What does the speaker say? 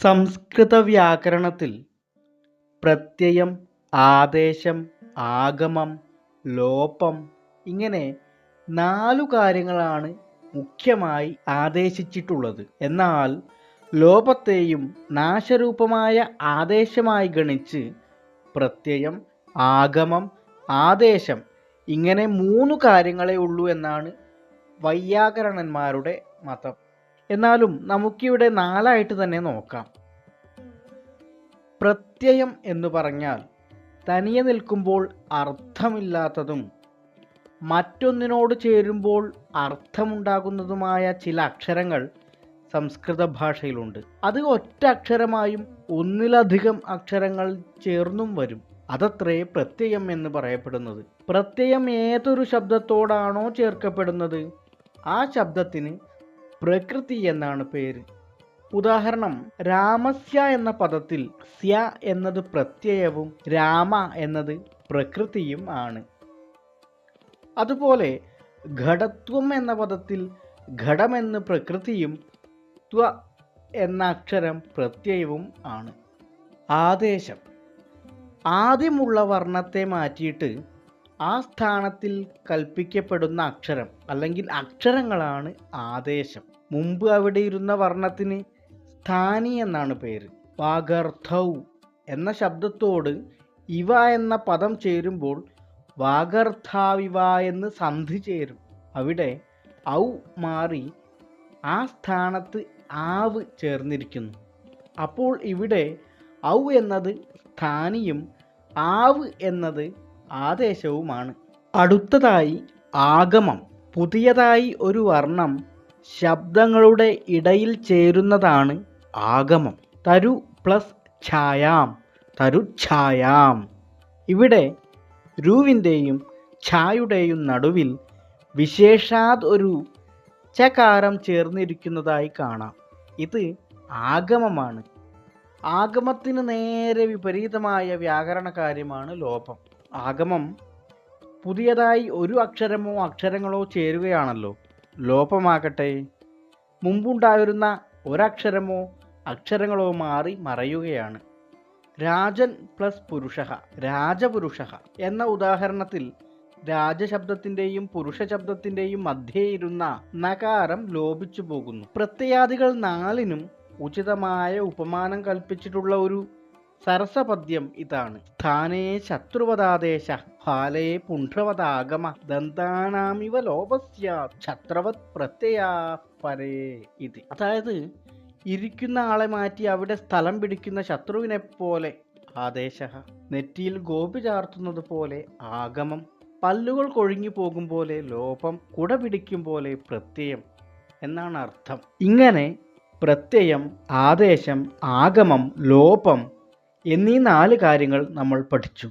സംസ്കൃത വ്യാകരണത്തിൽ പ്രത്യയം ആദേശം ആഗമം ലോപം ഇങ്ങനെ നാലു കാര്യങ്ങളാണ് മുഖ്യമായി ആദേശിച്ചിട്ടുള്ളത്. എന്നാൽ ലോപത്തെയും നാശരൂപമായ ആദേശമായി ഗണിച്ച് പ്രത്യയം ആഗമം ആദേശം ഇങ്ങനെ മൂന്ന് കാര്യങ്ങളേ ഉള്ളൂ എന്നാണ് വൈയാകരണന്മാരുടെ മതം. എന്നാലും നമുക്കിവിടെ നാലായിട്ട് തന്നെ നോക്കാം. പ്രത്യയം എന്ന് പറഞ്ഞാൽ തനിയെ നിൽക്കുമ്പോൾ അർത്ഥമില്ലാത്തതും മറ്റൊന്നിനോട് ചേരുമ്പോൾ അർത്ഥമുണ്ടാകുന്നതുമായ ചില അക്ഷരങ്ങൾ സംസ്കൃത ഭാഷയിലുണ്ട്. അത് ഒറ്റ അക്ഷരമായും ഒന്നിലധികം അക്ഷരങ്ങൾ ചേർന്നും വരും. അതത്രേ പ്രത്യയം എന്ന് പറയപ്പെടുന്നത്. പ്രത്യയം ഏതൊരു ശബ്ദത്തോടാണോ ചേർക്കപ്പെടുന്നത്? ആ ശബ്ദത്തിന് പ്രകൃതി എന്നാണ് പേര്. ഉദാഹരണം രാമസ്യ എന്ന പദത്തിൽ സ്യ എന്നത് പ്രത്യയവും രാമ എന്നത് പ്രകൃതിയും ആണ്. അതുപോലെ ഘടത്വം എന്ന പദത്തിൽ ഘടമെന്ന് പ്രകൃതിയും ത്വ എന്ന അക്ഷരം പ്രത്യയവും ആണ്. ആദേശം ആദ്യമുള്ള വർണത്തെ മാറ്റിയിട്ട് ആ സ്ഥാനത്തിൽ കൽപ്പിക്കപ്പെടുന്ന അക്ഷരം അല്ലെങ്കിൽ അക്ഷരങ്ങളാണ് ആദേശം. മുമ്പ് അവിടെ ഇരുന്ന വർണത്തിന് സ്ഥാനി എന്നാണ് പേര്. വാഗർഥൗ എന്ന ശബ്ദത്തോട് ഇവ എന്ന പദം ചേരുമ്പോൾ വാഗർഥാവിവ എന്ന് സന്ധി ചേരും. അവിടെ ഔ മാറി ആ സ്ഥാനത്ത് ആവ് ചേർന്നിരിക്കുന്നു. അപ്പോൾ ഇവിടെ ഔ എന്നത് സ്ഥാനിയും ആവ് എന്നത് ആദേശവുമാണ്. അടുത്തതായി ആഗമം. പുതിയതായി ഒരു വർണം ശബ്ദങ്ങളുടെ ഇടയിൽ ചേരുന്നതാണ് ആഗമം. തരു പ്ലസ് ഛായാം. തരു ഛായാം. ഇവിടെ രൂവിന്റെയും ഛായുടെയും നടുവിൽ വിശേഷാത് ഒരു ചകാരം ചേർന്നിരിക്കുന്നതായി കാണാം. ഇത് ആഗമമാണ്. ആഗമത്തിന് നേരെ വിപരീതമായ വ്യാകരണ കാര്യമാണ് ലോപം. ആഗമം പുതിയതായി ഒരു അക്ഷരമോ അക്ഷരങ്ങളോ ചേരുകയാണല്ലോ. ലോപമാകട്ടെ. മുമ്പുണ്ടായിരുന്ന ഒരക്ഷരമോ അക്ഷരങ്ങളോ മാറി മറയുകയാണ്. രാജൻ പ്ലസ് പുരുഷ രാജപുരുഷ എന്ന ഉദാഹരണത്തിൽ രാജശബ്ദത്തിന്റെയും പുരുഷ ശബ്ദത്തിന്റെയും മധ്യേ ഇരുന്ന നകാരം ലോപിച്ചു പോകുന്നു പ്രത്യയാദികൾ നാലിനും ഉചിതമായ ഉപമാനം കൽപ്പിച്ചിട്ടുള്ള ഒരു സരസപദ്യം ഇതാണ്. സ്ഥാനേ ശത്രുവതാദേശ ഹാലേ പുണ്ഡ്രവതാഗമ ദന്താനാമിവ ലോപസ്യ ഛത്രവത് പ്രത്യയാ പരേ ഇത്. അതായത് ഇരിക്കുന്ന ആളെ മാറ്റി അവിടെ സ്ഥലം പിടിക്കുന്ന ശത്രുവിനെ പോലെ ആദേശ നെറ്റിയിൽ ഗോപി ചാർത്തുന്നത് പോലെ ആഗമം പല്ലുകൾ കൊഴിഞ്ഞു പോകും പോലെ ലോപം കുട പിടിക്കും പോലെ പ്രത്യയം എന്നാണ് അർത്ഥം. ഇങ്ങനെ പ്രത്യയം ആദേശം ആഗമം ലോപം എന്നീ നാല് കാര്യങ്ങൾ നമ്മൾ പഠിച്ചു.